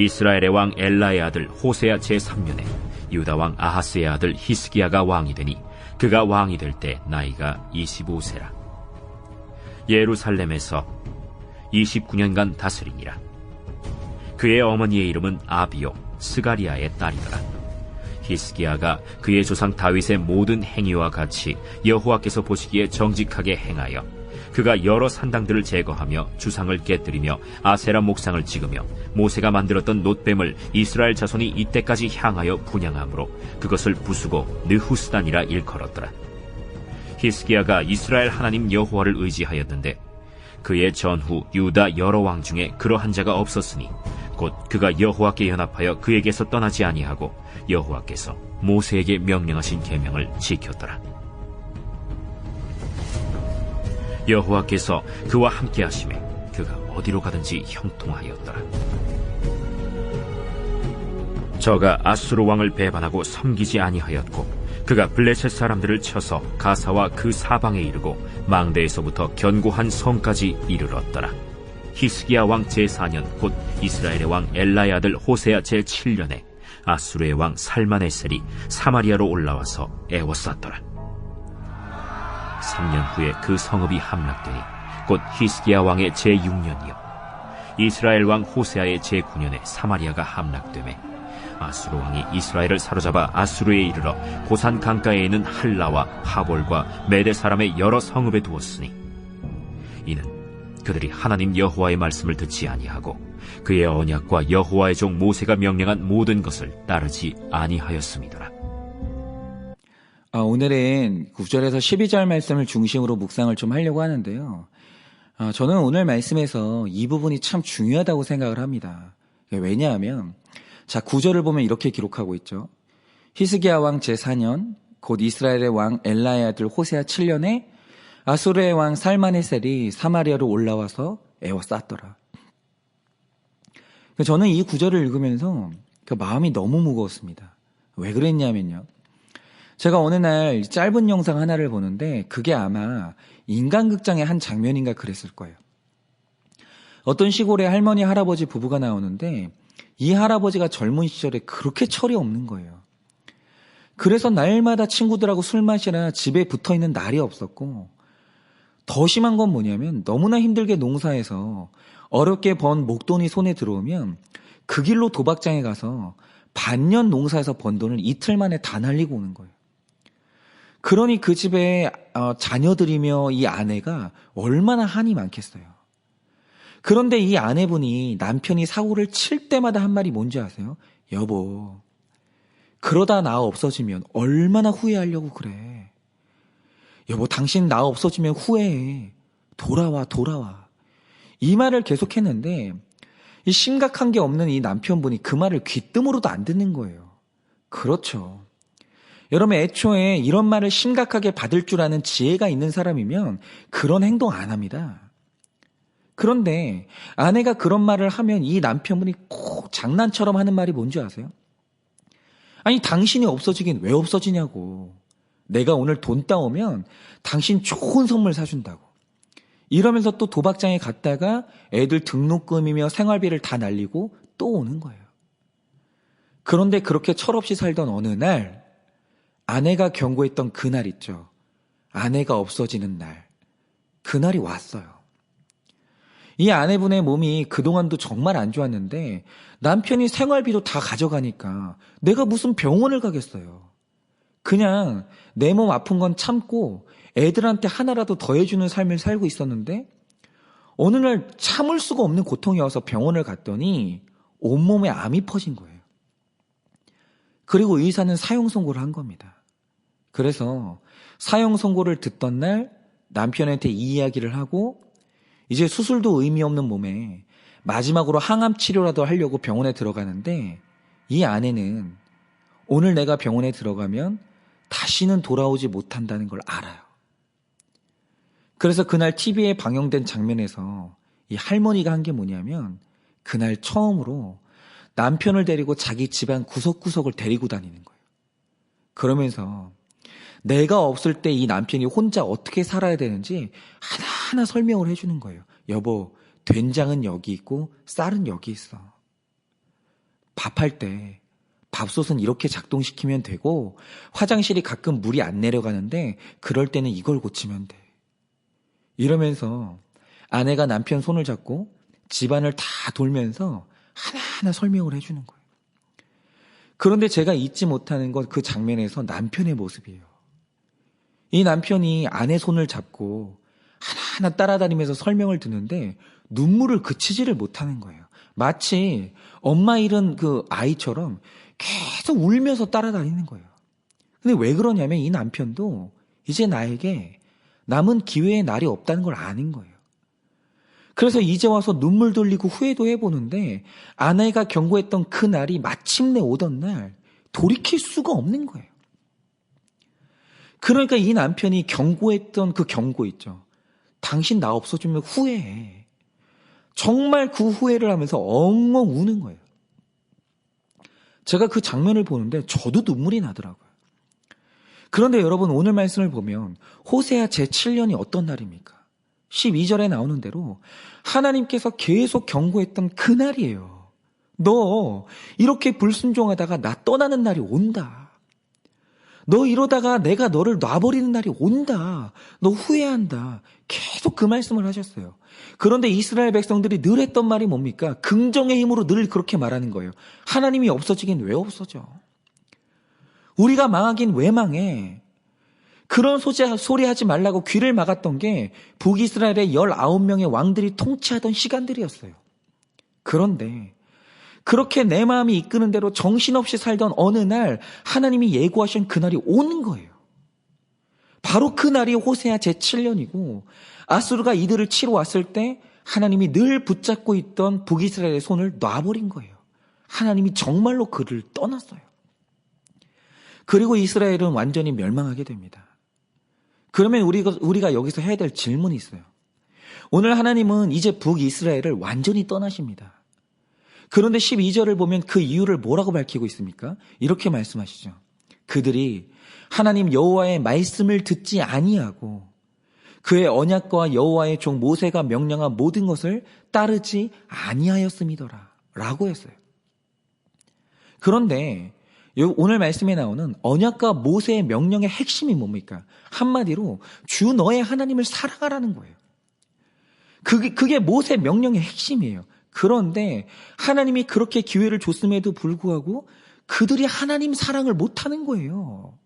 이스라엘의 왕 엘라의 아들 호세아 제3년에 유다 왕 아하스의 아들 히스기야가 왕이 되니 그가 왕이 될 때 나이가 25세라. 예루살렘에서 29년간 다스리니라. 그의 어머니의 이름은 아비요 스가리아의 딸이더라. 히스기야가 그의 조상 다윗의 모든 행위와 같이 여호와께서 보시기에 정직하게 행하여 그가 여러 산당들을 제거하며 주상을 깨뜨리며 아세라 목상을 찍으며 모세가 만들었던 놋뱀을 이스라엘 자손이 이때까지 향하여 분양함으로 그것을 부수고 느후스단이라 일컬었더라. 히스기야가 이스라엘 하나님 여호와를 의지하였는데 그의 전후 유다 여러 왕 중에 그러한 자가 없었으니 곧 그가 여호와께 연합하여 그에게서 떠나지 아니하고 여호와께서 모세에게 명령하신 계명을 지켰더라. 여호와께서 그와 함께 하심에 그가 어디로 가든지 형통하였더라. 저가 아수르 왕을 배반하고 섬기지 아니하였고 그가 블레셋 사람들을 쳐서 가사와 그 사방에 이르고 망대에서부터 견고한 성까지 이르렀더라. 히스기야 왕 제4년 곧 이스라엘의 왕 엘라의 아들 호세아 제7년에 아수르의 왕 살마네셀이 사마리아로 올라와서 애워쌌더라. 3년 후에 그 성읍이 함락되니 곧 히스기야 왕의 제6년이요 이스라엘 왕 호세아의 제9년에 사마리아가 함락되매 아수르 왕이 이스라엘을 사로잡아 아수르에 이르러 고산 강가에 있는 할라와 하볼과 메대 사람의 여러 성읍에 두었으니 이는 그들이 하나님 여호와의 말씀을 듣지 아니하고 그의 언약과 여호와의 종 모세가 명령한 모든 것을 따르지 아니하였음이더라. 아, 오늘은 9절에서 12절 말씀을 중심으로 묵상을 좀 하려고 하는데요. 아, 저는 오늘 말씀에서 이 부분이 참 중요하다고 생각을 합니다. 왜냐하면 자 9절을 보면 이렇게 기록하고 있죠. 히스기야 왕 제4년 곧 이스라엘의 왕 엘라의 아들 호세아 7년에 아수르의 왕 살마네셀이 사마리아로 올라와서 애워쌌더라. 저는 이 구절을 읽으면서 그 마음이 너무 무거웠습니다. 왜 그랬냐면요. 제가 어느 날 짧은 영상 하나를 보는데 그게 아마 인간극장의 한 장면인가 그랬을 거예요. 어떤 시골에 할머니, 할아버지 부부가 나오는데 이 할아버지가 젊은 시절에 그렇게 철이 없는 거예요. 그래서 날마다 친구들하고 술 마시라 집에 붙어 있는 날이 없었고 더 심한 건 뭐냐면 너무나 힘들게 농사해서 어렵게 번 목돈이 손에 들어오면 그 길로 도박장에 가서 반년 농사에서 번 돈을 이틀 만에 다 날리고 오는 거예요. 그러니 그 집에 어, 자녀들이며 이 아내가 얼마나 한이 많겠어요. 그런데 이 아내분이 남편이 사고를 칠 때마다 한 말이 뭔지 아세요? 여보, 그러다 나 없어지면 얼마나 후회하려고 그래. 여보, 당신 나 없어지면 후회해. 돌아와, 돌아와. 이 말을 계속 했는데, 이 심각한 게 없는 이 남편분이 그 말을 귀뜸으로도 안 듣는 거예요. 그렇죠. 여러분 애초에 이런 말을 심각하게 받을 줄 아는 지혜가 있는 사람이면 그런 행동 안 합니다. 그런데 아내가 그런 말을 하면 이 남편분이 꼭 장난처럼 하는 말이 뭔지 아세요? 아니 당신이 없어지긴 왜 없어지냐고. 내가 오늘 돈 따오면 당신 좋은 선물 사준다고. 이러면서 또 도박장에 갔다가 애들 등록금이며 생활비를 다 날리고 또 오는 거예요. 그런데 그렇게 철없이 살던 어느 날 아내가 경고했던 그날 있죠. 아내가 없어지는 날. 그날이 왔어요. 이 아내분의 몸이 그동안도 정말 안 좋았는데 남편이 생활비도 다 가져가니까 내가 무슨 병원을 가겠어요. 그냥 내 몸 아픈 건 참고 애들한테 하나라도 더 해주는 삶을 살고 있었는데 어느 날 참을 수가 없는 고통이 와서 병원을 갔더니 온몸에 암이 퍼진 거예요. 그리고 의사는 사형 선고를 한 겁니다. 그래서 사형 선고를 듣던 날 남편한테 이 이야기를 하고 이제 수술도 의미 없는 몸에 마지막으로 항암 치료라도 하려고 병원에 들어가는데 이 아내는 오늘 내가 병원에 들어가면 다시는 돌아오지 못한다는 걸 알아요. 그래서 그날 TV에 방영된 장면에서 이 할머니가 한 게 뭐냐면 그날 처음으로 남편을 데리고 자기 집안 구석구석을 데리고 다니는 거예요. 그러면서 내가 없을 때 이 남편이 혼자 어떻게 살아야 되는지 하나하나 설명을 해주는 거예요. 여보, 된장은 여기 있고 쌀은 여기 있어. 밥할 때 밥솥은 이렇게 작동시키면 되고 화장실이 가끔 물이 안 내려가는데 그럴 때는 이걸 고치면 돼. 이러면서 아내가 남편 손을 잡고 집안을 다 돌면서 하나하나 설명을 해주는 거예요. 그런데 제가 잊지 못하는 건 그 장면에서 남편의 모습이에요. 이 남편이 아내 손을 잡고 하나하나 따라다니면서 설명을 듣는데 눈물을 그치지를 못하는 거예요. 마치 엄마 잃은 그 아이처럼 계속 울면서 따라다니는 거예요. 근데 왜 그러냐면 이 남편도 이제 나에게 남은 기회의 날이 없다는 걸 아는 거예요. 그래서 이제 와서 눈물 돌리고 후회도 해보는데 아내가 경고했던 그 날이 마침내 오던 날 돌이킬 수가 없는 거예요. 그러니까 이 남편이 경고했던 그 경고 있죠. 당신 나 없어지면 후회해. 정말 그 후회를 하면서 엉엉 우는 거예요. 제가 그 장면을 보는데 저도 눈물이 나더라고요. 그런데 여러분 오늘 말씀을 보면 호세아 제7년이 어떤 날입니까? 12절에 나오는 대로 하나님께서 계속 경고했던 그 날이에요. 너 이렇게 불순종하다가 나 떠나는 날이 온다. 너 이러다가 내가 너를 놔버리는 날이 온다. 너 후회한다. 계속 그 말씀을 하셨어요. 그런데 이스라엘 백성들이 늘 했던 말이 뭡니까? 긍정의 힘으로 늘 그렇게 말하는 거예요. 하나님이 없어지긴 왜 없어져? 우리가 망하긴 왜 망해? 그런 소리 하지 말라고 귀를 막았던 게 북이스라엘의 19명의 왕들이 통치하던 시간들이었어요. 그런데 그렇게 내 마음이 이끄는 대로 정신없이 살던 어느 날 하나님이 예고하신 그날이 오는 거예요. 바로 그 날이 호세아 제7년이고 아수르가 이들을 치러 왔을 때 하나님이 늘 붙잡고 있던 북이스라엘의 손을 놔버린 거예요. 하나님이 정말로 그를 떠났어요. 그리고 이스라엘은 완전히 멸망하게 됩니다. 그러면 우리가, 우리가 여기서 해야 될 질문이 있어요. 오늘 하나님은 이제 북이스라엘을 완전히 떠나십니다. 그런데 12절을 보면 그 이유를 뭐라고 밝히고 있습니까? 이렇게 말씀하시죠. 그들이 하나님 여호와의 말씀을 듣지 아니하고 그의 언약과 여호와의 종 모세가 명령한 모든 것을 따르지 아니하였음이더라. 라고 했어요. 그런데 오늘 말씀에 나오는 언약과 모세의 명령의 핵심이 뭡니까? 한마디로 주 너의 하나님을 사랑하라는 거예요. 그게, 그게 모세 명령의 핵심이에요. 그런데 하나님이 그렇게 기회를 줬음에도 불구하고 그들이 하나님 사랑을 못하는 거예요.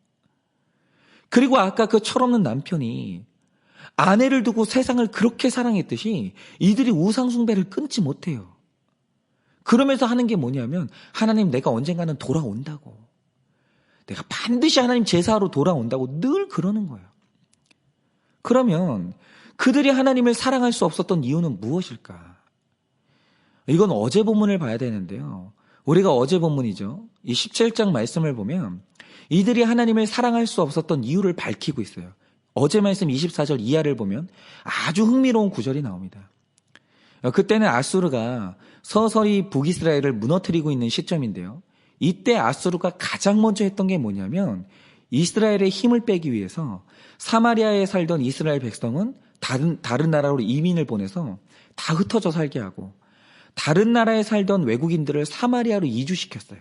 그리고 아까 그 철없는 남편이 아내를 두고 세상을 그렇게 사랑했듯이 이들이 우상숭배를 끊지 못해요. 그러면서 하는 게 뭐냐면 하나님 내가 언젠가는 돌아온다고. 내가 반드시 하나님 제사로 돌아온다고 늘 그러는 거예요. 그러면 그들이 하나님을 사랑할 수 없었던 이유는 무엇일까? 이건 어제 본문을 봐야 되는데요. 우리가 어제 본문이죠. 이 17장 말씀을 보면 이들이 하나님을 사랑할 수 없었던 이유를 밝히고 있어요. 어제 말씀 24절 이하를 보면 아주 흥미로운 구절이 나옵니다. 그때는 아수르가 서서히 북이스라엘을 무너뜨리고 있는 시점인데요. 이때 아수르가 가장 먼저 했던 게 뭐냐면 이스라엘의 힘을 빼기 위해서 사마리아에 살던 이스라엘 백성은 다른, 다른 나라로 이민을 보내서 다 흩어져 살게 하고 다른 나라에 살던 외국인들을 사마리아로 이주시켰어요.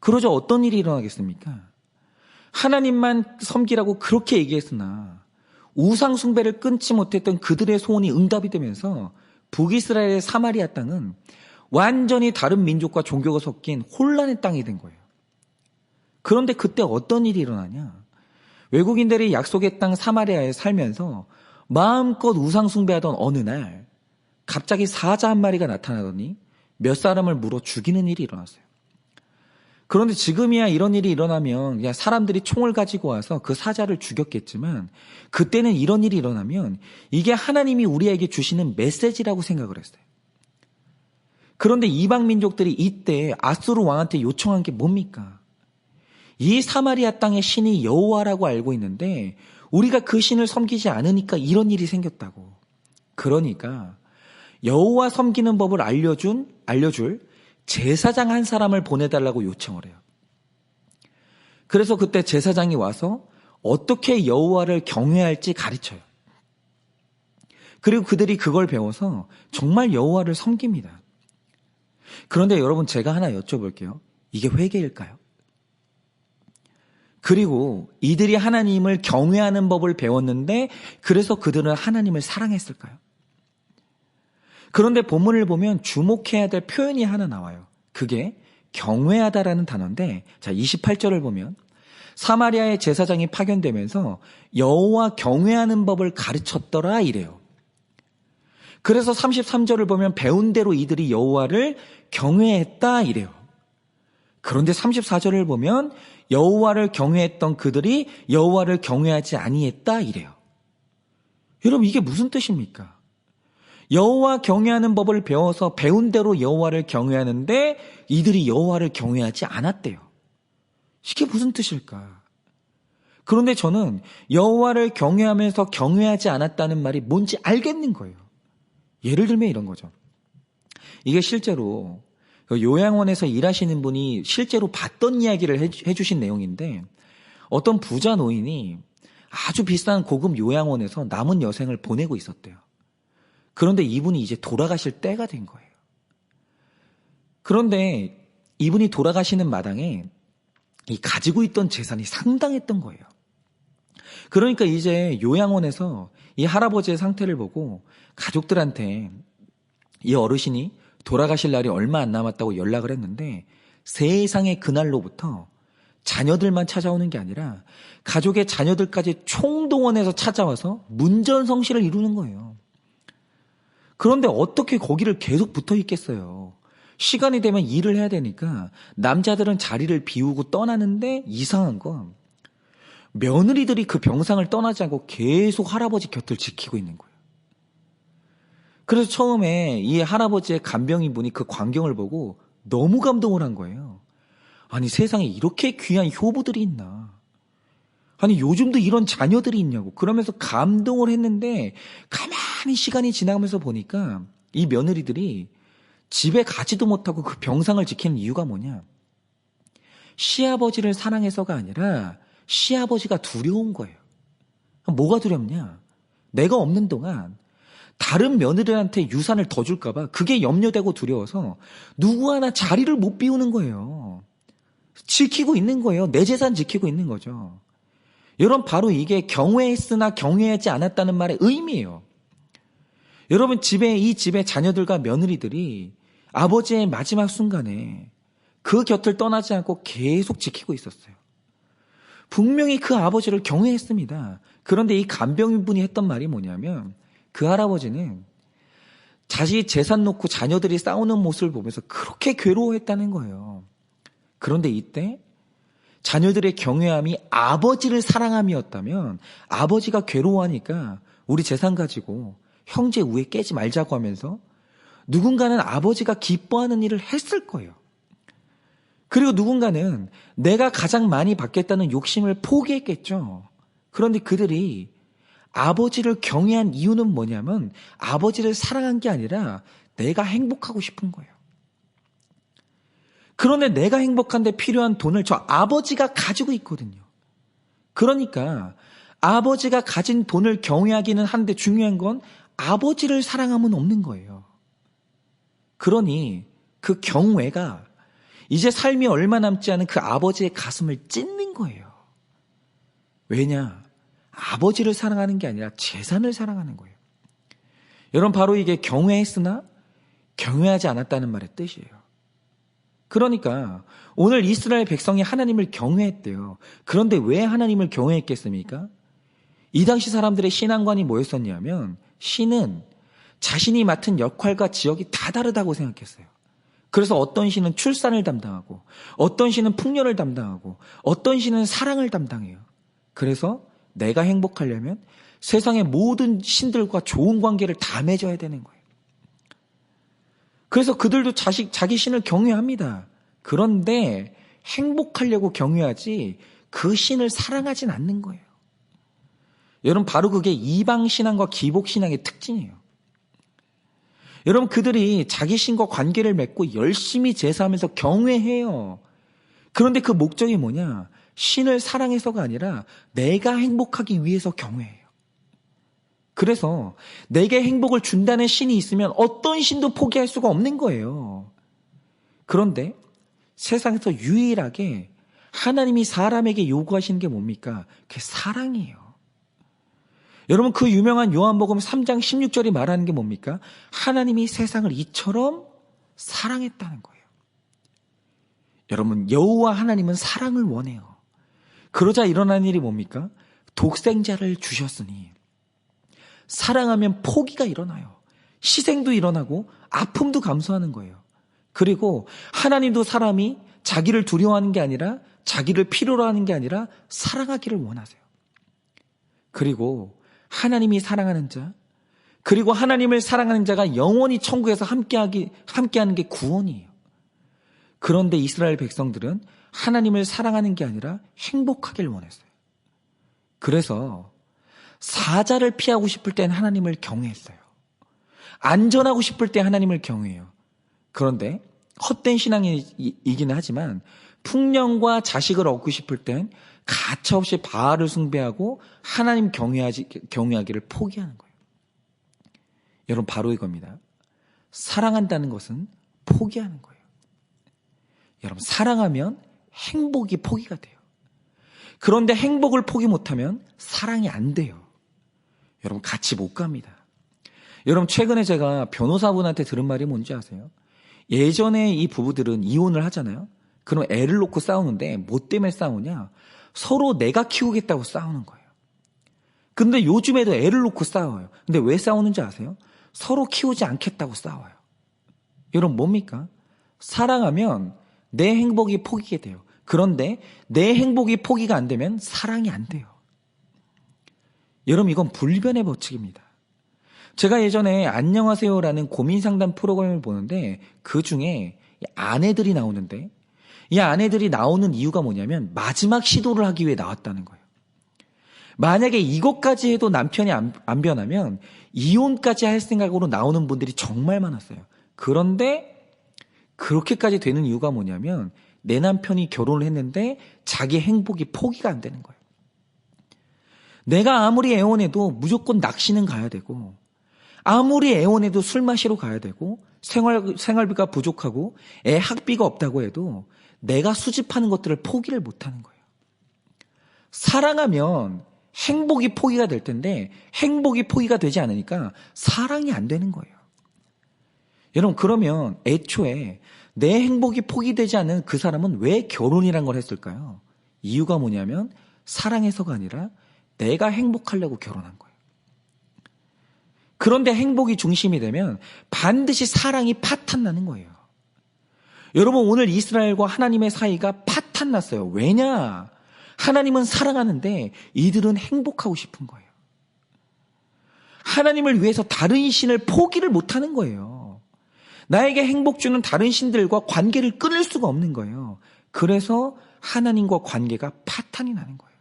그러자 어떤 일이 일어나겠습니까? 하나님만 섬기라고 그렇게 얘기했으나 우상 숭배를 끊지 못했던 그들의 소원이 응답이 되면서 북이스라엘의 사마리아 땅은 완전히 다른 민족과 종교가 섞인 혼란의 땅이 된 거예요. 그런데 그때 어떤 일이 일어나냐? 외국인들이 약속의 땅 사마리아에 살면서 마음껏 우상숭배하던 어느 날 갑자기 사자 한 마리가 나타나더니 몇 사람을 물어 죽이는 일이 일어났어요. 그런데 지금이야 이런 일이 일어나면 그냥 사람들이 총을 가지고 와서 그 사자를 죽였겠지만 그때는 이런 일이 일어나면 이게 하나님이 우리에게 주시는 메시지라고 생각을 했어요. 그런데 이방 민족들이 이때 아수르 왕한테 요청한 게 뭡니까? 이 사마리아 땅의 신이 여호와라고 알고 있는데 우리가 그 신을 섬기지 않으니까 이런 일이 생겼다고. 그러니까 여호와 섬기는 법을 알려준 알려줄 제사장 한 사람을 보내달라고 요청을 해요. 그래서 그때 제사장이 와서 어떻게 여호와를 경외할지 가르쳐요. 그리고 그들이 그걸 배워서 정말 여호와를 섬깁니다. 그런데 여러분 제가 하나 여쭤볼게요. 이게 회개일까요? 그리고 이들이 하나님을 경외하는 법을 배웠는데 그래서 그들은 하나님을 사랑했을까요? 그런데 본문을 보면 주목해야 될 표현이 하나 나와요. 그게 경외하다라는 단어인데 자 28절을 보면 사마리아의 제사장이 파견되면서 여호와 경외하는 법을 가르쳤더라 이래요. 그래서 33절을 보면 배운 대로 이들이 여호와를 경외했다 이래요. 그런데 34절을 보면 여호와를 경외했던 그들이 여호와를 경외하지 아니했다 이래요. 여러분 이게 무슨 뜻입니까? 여호와 경외하는 법을 배워서 배운 대로 여호와를 경외하는데 이들이 여호와를 경외하지 않았대요. 이게 무슨 뜻일까? 그런데 저는 여호와를 경외하면서 경외하지 않았다는 말이 뭔지 알겠는 거예요. 예를 들면 이런 거죠. 이게 실제로 그 요양원에서 일하시는 분이 실제로 봤던 이야기를 해주신 내용인데 어떤 부자 노인이 아주 비싼 고급 요양원에서 남은 여생을 보내고 있었대요. 그런데 이분이 이제 돌아가실 때가 된 거예요. 그런데 이분이 돌아가시는 마당에 이 가지고 있던 재산이 상당했던 거예요. 그러니까 이제 요양원에서 이 할아버지의 상태를 보고 가족들한테 이 어르신이 돌아가실 날이 얼마 안 남았다고 연락을 했는데 세상의 그날로부터 자녀들만 찾아오는 게 아니라 가족의 자녀들까지 총동원해서 찾아와서 문전성시를 이루는 거예요. 그런데 어떻게 거기를 계속 붙어 있겠어요? 시간이 되면 일을 해야 되니까 남자들은 자리를 비우고 떠나는데 이상한 건 며느리들이 그 병상을 떠나지 않고 계속 할아버지 곁을 지키고 있는 거예요. 그래서 처음에 이 할아버지의 간병인 분이 그 광경을 보고 너무 감동을 한 거예요. 아니 세상에 이렇게 귀한 효부들이 있나. 아니 요즘도 이런 자녀들이 있냐고 그러면서 감동을 했는데 가만 히 시간이 지나가면서 보니까 이 며느리들이 집에 가지도 못하고 그 병상을 지키는 이유가 뭐냐? 시아버지를 사랑해서가 아니라 시아버지가 두려운 거예요. 뭐가 두렵냐? 내가 없는 동안 다른 며느리한테 유산을 더 줄까봐 그게 염려되고 두려워서 누구 하나 자리를 못 비우는 거예요. 지키고 있는 거예요. 내 재산 지키고 있는 거죠. 여러분 바로 이게 경외했으나 경외하지 않았다는 말의 의미예요. 여러분 집에 이 집의 자녀들과 며느리들이 아버지의 마지막 순간에 그 곁을 떠나지 않고 계속 지키고 있었어요. 분명히 그 아버지를 경외했습니다. 그런데 이 간병인분이 했던 말이 뭐냐면 그 할아버지는 자식 재산 놓고 자녀들이 싸우는 모습을 보면서 그렇게 괴로워했다는 거예요. 그런데 이때 자녀들의 경외함이 아버지를 사랑함이었다면 아버지가 괴로워하니까 우리 재산 가지고 형제 우애 깨지 말자고 하면서 누군가는 아버지가 기뻐하는 일을 했을 거예요. 그리고 누군가는 내가 가장 많이 받겠다는 욕심을 포기했겠죠. 그런데 그들이 아버지를 경외한 이유는 뭐냐면 아버지를 사랑한 게 아니라 내가 행복하고 싶은 거예요. 그런데 내가 행복한데 필요한 돈을 저 아버지가 가지고 있거든요. 그러니까 아버지가 가진 돈을 경외하기는 한데 중요한 건 아버지를 사랑하면 없는 거예요. 그러니 그 경외가 이제 삶이 얼마 남지 않은 그 아버지의 가슴을 찢는 거예요. 왜냐? 아버지를 사랑하는 게 아니라 재산을 사랑하는 거예요. 여러분, 바로 이게 경외했으나 경외하지 않았다는 말의 뜻이에요. 그러니까 오늘 이스라엘 백성이 하나님을 경외했대요. 그런데 왜 하나님을 경외했겠습니까? 이 당시 사람들의 신앙관이 뭐였었냐면 신은 자신이 맡은 역할과 지역이 다 다르다고 생각했어요. 그래서 어떤 신은 출산을 담당하고 어떤 신은 풍년을 담당하고 어떤 신은 사랑을 담당해요. 그래서 내가 행복하려면 세상의 모든 신들과 좋은 관계를 다 맺어야 되는 거예요. 그래서 그들도 자식, 자기 신을 경외합니다. 그런데 행복하려고 경외하지 그 신을 사랑하진 않는 거예요. 여러분, 바로 그게 이방 신앙과 기복 신앙의 특징이에요. 여러분, 그들이 자기 신과 관계를 맺고 열심히 제사하면서 경외해요. 그런데 그 목적이 뭐냐? 신을 사랑해서가 아니라 내가 행복하기 위해서 경외해요. 그래서 내게 행복을 준다는 신이 있으면 어떤 신도 포기할 수가 없는 거예요. 그런데 세상에서 유일하게 하나님이 사람에게 요구하시는 게 뭡니까? 그게 사랑이에요. 여러분 그 유명한 요한복음 3장 16절이 말하는 게 뭡니까? 하나님이 세상을 이처럼 사랑했다는 거예요. 여러분 여호와 하나님은 사랑을 원해요. 그러자 일어난 일이 뭡니까? 독생자를 주셨으니 사랑하면 포기가 일어나요. 희생도 일어나고 아픔도 감수하는 거예요. 그리고 하나님도 사람이 자기를 두려워하는 게 아니라 자기를 필요로 하는 게 아니라 사랑하기를 원하세요. 그리고 하나님이 사랑하는 자, 그리고 하나님을 사랑하는 자가 영원히 천국에서 함께하기, 함께하는 게 구원이에요. 그런데 이스라엘 백성들은 하나님을 사랑하는 게 아니라 행복하길 원했어요. 그래서 사자를 피하고 싶을 땐 하나님을 경외했어요. 안전하고 싶을 때 하나님을 경외해요. 그런데 헛된 신앙이기는 하지만 풍령과 자식을 얻고 싶을 땐 가차없이 바알을 숭배하고 하나님 경외하지, 경외하기를 포기하는 거예요. 여러분 바로 이겁니다. 사랑한다는 것은 포기하는 거예요. 여러분 사랑하면 행복이 포기가 돼요. 그런데 행복을 포기 못하면 사랑이 안 돼요. 여러분 같이 못 갑니다. 여러분 최근에 제가 변호사분한테 들은 말이 뭔지 아세요? 예전에 이 부부들은 이혼을 하잖아요. 그럼 애를 놓고 싸우는데 뭐 때문에 싸우냐? 서로 내가 키우겠다고 싸우는 거예요. 근데 요즘에도 애를 놓고 싸워요. 근데 왜 싸우는지 아세요? 서로 키우지 않겠다고 싸워요. 여러분 뭡니까? 사랑하면 내 행복이 포기게 돼요. 그런데 내 행복이 포기가 안 되면 사랑이 안 돼요. 여러분 이건 불변의 법칙입니다. 제가 예전에 안녕하세요라는 고민 상담 프로그램을 보는데 그 중에 아내들이 나오는데 이 아내들이 나오는 이유가 뭐냐면 마지막 시도를 하기 위해 나왔다는 거예요. 만약에 이것까지 해도 남편이 안, 안 변하면 이혼까지 할 생각으로 나오는 분들이 정말 많았어요. 그런데 그렇게까지 되는 이유가 뭐냐면 내 남편이 결혼을 했는데 자기 행복이 포기가 안 되는 거예요. 내가 아무리 애원해도 무조건 낚시는 가야 되고 아무리 애원해도 술 마시러 가야 되고 생활, 생활비가 부족하고 애 학비가 없다고 해도 내가 수집하는 것들을 포기를 못 하는 거예요. 사랑하면 행복이 포기가 될 텐데 행복이 포기가 되지 않으니까 사랑이 안 되는 거예요. 여러분 그러면 애초에 내 행복이 포기되지 않는 그 사람은 왜 결혼이란 걸 했을까요? 이유가 뭐냐면 사랑해서가 아니라 내가 행복하려고 결혼한 거예요. 그런데 행복이 중심이 되면 반드시 사랑이 파탄 나는 거예요. 여러분 오늘 이스라엘과 하나님의 사이가 파탄 났어요. 왜냐? 하나님은 사랑하는데 이들은 행복하고 싶은 거예요. 하나님을 위해서 다른 신을 포기를 못하는 거예요. 나에게 행복 주는 다른 신들과 관계를 끊을 수가 없는 거예요. 그래서 하나님과 관계가 파탄이 나는 거예요.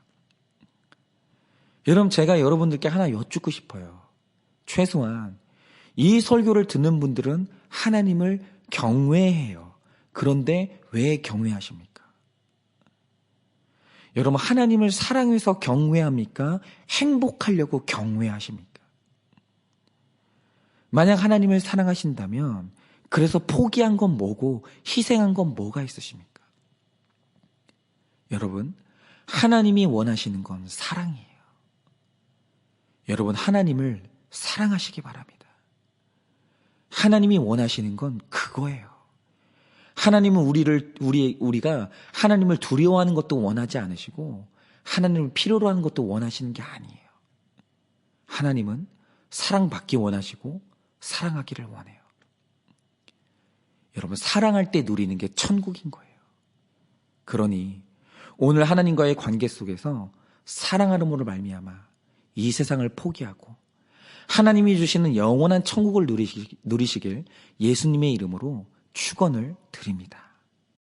여러분 제가 여러분들께 하나 여쭙고 싶어요. 최소한 이 설교를 듣는 분들은 하나님을 경외해요. 그런데 왜 경외하십니까? 여러분 하나님을 사랑해서 경외합니까? 행복하려고 경외하십니까? 만약 하나님을 사랑하신다면 그래서 포기한 건 뭐고 희생한 건 뭐가 있으십니까? 여러분 하나님이 원하시는 건 사랑이에요. 여러분 하나님을 사랑하시기 바랍니다. 하나님이 원하시는 건 그거예요. 하나님은 우리를 우리 우리가 하나님을 두려워하는 것도 원하지 않으시고 하나님을 필요로 하는 것도 원하시는 게 아니에요. 하나님은 사랑받기 원하시고 사랑하기를 원해요. 여러분 사랑할 때 누리는 게 천국인 거예요. 그러니 오늘 하나님과의 관계 속에서 사랑하는으로 말미암아 이 세상을 포기하고 하나님이 주시는 영원한 천국을 누리시 길 예수님의 이름으로 축원을 드립니다.